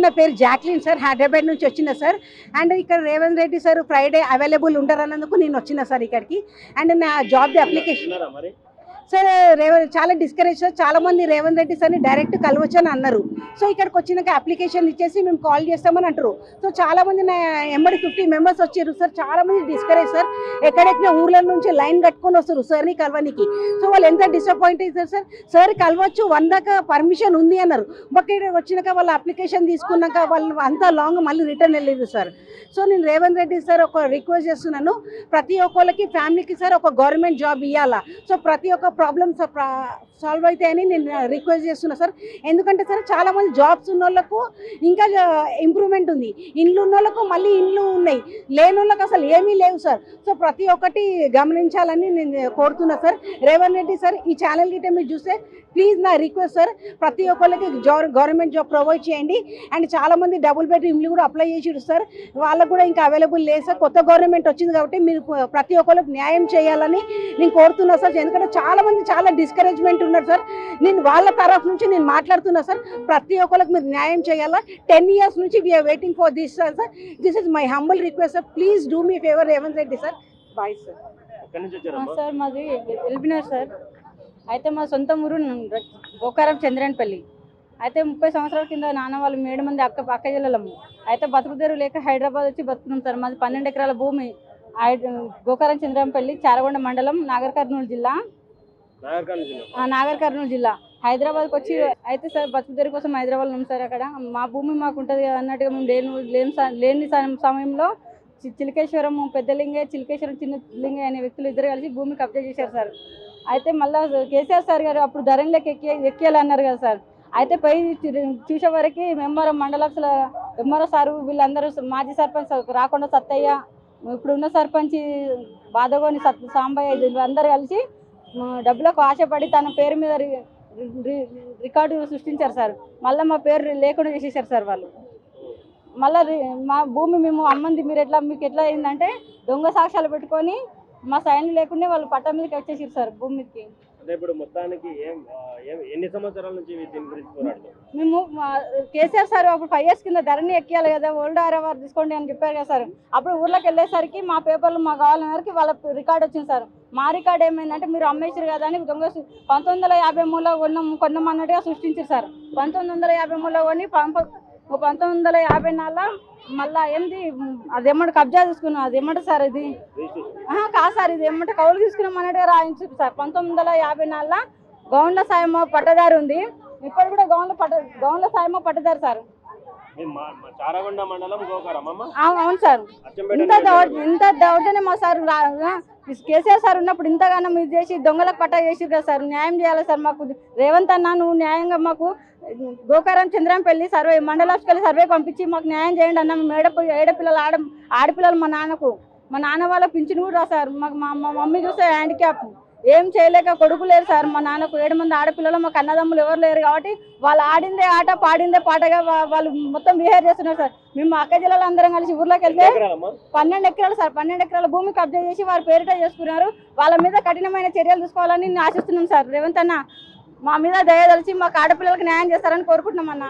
Sir నా పేరు Jacqueline sir Hyderabad నుంచి వచ్చిన సార్. అండ్ ఇక్కడ Revanth Reddy sir Friday available ఉంటారన్నందుకు నేను వచ్చిన సార్ ఇక్కడికి. అండ్ నా జాబ్ అప్లికేషన్ సార్ రేవంత్ చాలా డిస్కరేజ్ సార్. చాలా మంది రేవంత్ రెడ్డి సార్ని డైరెక్ట్ కలవచ్చు అని అన్నారు. సో ఇక్కడికి వచ్చినాక అప్లికేషన్ ఇచ్చేసి మేము కాల్ చేస్తామని అంటారు. సో చాలా మంది నా ఎంబడి ఫిఫ్టీ మెంబర్స్ వచ్చారు సార్. చాలా మంది డిస్కరేజ్ సార్. ఎక్కడెక్కడ ఊర్ల నుంచి లైన్ కట్టుకొని వస్తారు సార్ని కలవనికి. సో వాళ్ళు ఎంత డిసప్పాయింట్ అవుతారు సార్? సార్ కలవచ్చు వందక పర్మిషన్ ఉంది అన్నారు. బట్ ఇక్కడ వచ్చినాక వాళ్ళు అప్లికేషన్ తీసుకున్నాక వాళ్ళు అంతా లాంగ్ మళ్ళీ రిటర్న్ వెళ్ళలేదు సార్. సో నేను రేవంత్ రెడ్డి సార్ ఒక రిక్వెస్ట్ చేస్తున్నాను. ప్రతి ఒక్కళ్ళకి ఫ్యామిలీకి సార్ ఒక గవర్నమెంట్ జాబ్ ఇవ్వాలా సో ప్రతి ఒక్క ప్రాబ్లమ్స్ సాల్వ్ అవుతాయని నేను uh, రిక్వెస్ట్ చేస్తున్నా సార్ ఎందుకంటే సార్ చాలామంది జాబ్స్ ఉన్న వాళ్ళకు ఇంకా uh, ఇంప్రూవ్మెంట్ ఉంది. ఇండ్లు ఉన్న వాళ్ళకు మళ్ళీ ఇండ్లు ఉన్నాయి. లేని వాళ్ళకి అసలు ఏమీ లేవు సార్ సో ప్రతి ఒక్కటి గమనించాలని నేను కోరుతున్నా సార్ రేవంత్ రెడ్డి సార్ ఈ ఛానల్ గిట్టే మీరు చూస్తే ప్లీజ్ నా రిక్వెస్ట్ సార్ ప్రతి ఒక్కరికి గవర్నమెంట్ జాబ్ ప్రొవైడ్ చేయండి. అండ్ చాలామంది డబుల్ బెడ్రూమ్ ఇల్లు కూడా అప్లై చేసిరు సార్ వాళ్ళకు కూడా ఇంకా అవైలబుల్ లేదు సార్ కొత్త గవర్నమెంట్ వచ్చింది కాబట్టి మీరు uh, ప్రతి ఒక్కరికి న్యాయం చేయాలని నేను కోరుతున్నా సార్ ఎందుకంటే చాలా మంది చాలా డిస్కరేజ్మెంట్ ఉన్నారు సార్ నేను వాళ్ళ తరఫు నుంచి నేను మాట్లాడుతున్నా సార్ ప్రతి ఒక్కరికి మీరు న్యాయం చేయాలా? టెన్ ఇయర్స్ నుంచి we are waiting for this sir sir this is my humble request sir please do me favour Revanth Reddy sir bye sir sir మాది ఎల్బినర్ సార్ అయితే మా సొంత ఊరు గోకారం చంద్రన్పల్లి. అయితే ముప్పై సంవత్సరాల కింద నాన్న వాళ్ళు ఏడు మంది అక్క అక్క జిల్లలము అయితే బతుకుదేరు లేక హైదరాబాద్ వచ్చి బతుకున్నాం సార్ మాది పన్నెండు ఎకరాల భూమి. గోకారం చంద్రంపల్లి చారగొండ మండలం నాగర్ కర్నూలు జిల్లా. నాగర్ కర్నూలు జిల్లా. ఆ, నాగర్ కర్నూలు జిల్లా. హైదరాబాద్కి వచ్చి అయితే సార్ బతుకుదేరి కోసం హైదరాబాద్ ఉన్నాం సార్ అక్కడ. మా భూమి మాకు ఉంటుంది అన్నట్టుగా మేము లేని లేని స- లేని సమయంలో చి- చిలకేశ్వరం పెద్దలింగే చిలకేశ్వరం చిన్న లింగే అనే వ్యక్తులు ఇద్దరు కలిసి భూమి కబ్జా చేశారు సార్. అయితే మళ్ళీ కేసీఆర్ సార్ గారు అప్పుడు ధరణిలోకి ఎక్కి ఎక్కేయాలన్నారు కదా సార్. అయితే పై చూ- చూసే వరకు మెంబర్ మండలాల ఎంఆర్ఓ సారు వీళ్ళందరూ మాజీ సర్పంచ్ రాకుండా సత్తయ్య ఇప్పుడున్న సర్పంచి సర్పంచ్ బాధగోని సత్ సాంబయ్య వీళ్ళందరూ కలిసి డబ్బులకు ఆశపడి తన పేరు మీద రి- రి- రికార్డు సృష్టించారు సార్. మళ్ళీ మా పేరు లేకుండా చేసేసారు సార్ వాళ్ళు. మళ్ళీ మా భూమి మేము అమ్మంది మీరు ఎట్లా మీకు ఎట్లా అయిందంటే దొంగ సాక్ష్యాలు పెట్టుకొని మా సైన్లు లేకుండా వాళ్ళు పట్టం మీదకి వచ్చేసారు సార్ భూమికి అంటే ఇప్పుడు మొత్తానికి ఏం- ఎన్ని సంవత్సరాల నుంచి దీని గురించి పోరాడుతాం మేము కేసీఆర్ సార్ అప్పుడు ఫైవ్ ఇయర్స్ కింద ధరణి ఎక్కియాలి కదా ఓల్డ్ ఆర్ఆర్ తీసుకోండి అని చెప్పారు కదా సార్. అప్పుడు ఊర్లోకి వెళ్ళేసరికి మా పేపర్లు మాకు కావాలనేసరికి వాళ్ళ రికార్డ్ వచ్చింది సార్. మా రికార్డ్ ఏమైందంటే మీరు అమ్మేసారు కదా అని దొంగ పంతొమ్మిది వందల యాభై మూడులో కొన్నాం కొన్నామన్నట్టుగా సృష్టించారు సార్. పంతొమ్మిది వందల యాభై మూడులో కొని పంతొమ్మిది వందల యాభై నాలుగులో మళ్ళా ఏంది అది ఏమంటే కబ్జా తీసుకున్నాం అది ఏమంటే సార్ ఇది. కాదు సార్ ఇది ఏమంటే కౌలు తీసుకున్నాం అన్నట్టుగా రాయించారు సార్. పంతొమ్మిది వందల యాభై నాలుగులో గౌండ్ల సాయమో పట్టదారు ఉంది. ఇప్పుడు కూడా గౌండ్ల పట్ట గౌండ్ల సాయమో పట్టదారు సార్. అవును సార్. ఇంత ఇంత దౌర్జన్యం మా సార్ కేసీఆర్ సార్ ఉన్నప్పుడు ఇంతగానో మీరు చేసి దొంగలకు పట్టా చేసిరు కదా సార్. న్యాయం చేయాలి సార్ మాకు? రేవంత్ అన్న నువ్వు న్యాయంగా మాకు గోకారం చంద్రంపల్లి సర్వే మండలానికి సర్వే పంపించి మాకు న్యాయం చేయండి అన్న. మేము ఏడ ఏడపిల్లలు ఆడ ఆడపిల్లలు మా నాన్నకు మా నాన్న వాళ్ళ పింఛను కూడా రాశారు మాకు మా మా మమ్మీ చూస్తే హ్యాండిక్యాప్. ఏం చేయలేక కొడుకు లేరు సార్. మా నాన్నకు ఏడు మంది ఆడపిల్లలు మాకు అన్నదమ్ములు ఎవరు లేరు కాబట్టి వాళ్ళు ఆడిందే ఆట పాడిందే పాటగా వాళ్ళు మొత్తం బిహేవ్ చేస్తున్నారు సార్. మేము మా అక్క జిల్లాలో అందరం కలిసి ఊర్లోకి వెళ్తే పన్నెండు ఎకరాలు సార్. పన్నెండు ఎకరాల భూమి కబ్జా చేసి వారు పేరిట చేసుకున్నారు. వాళ్ళ మీద కఠినమైన చర్యలు తీసుకోవాలని నేను ఆశిస్తున్నాం సార్. రేవంత్ అన్న మా మీద దయదలిచి మాకు ఆడపిల్లలకు న్యాయం చేస్తారని కోరుకుంటున్నాం అన్న.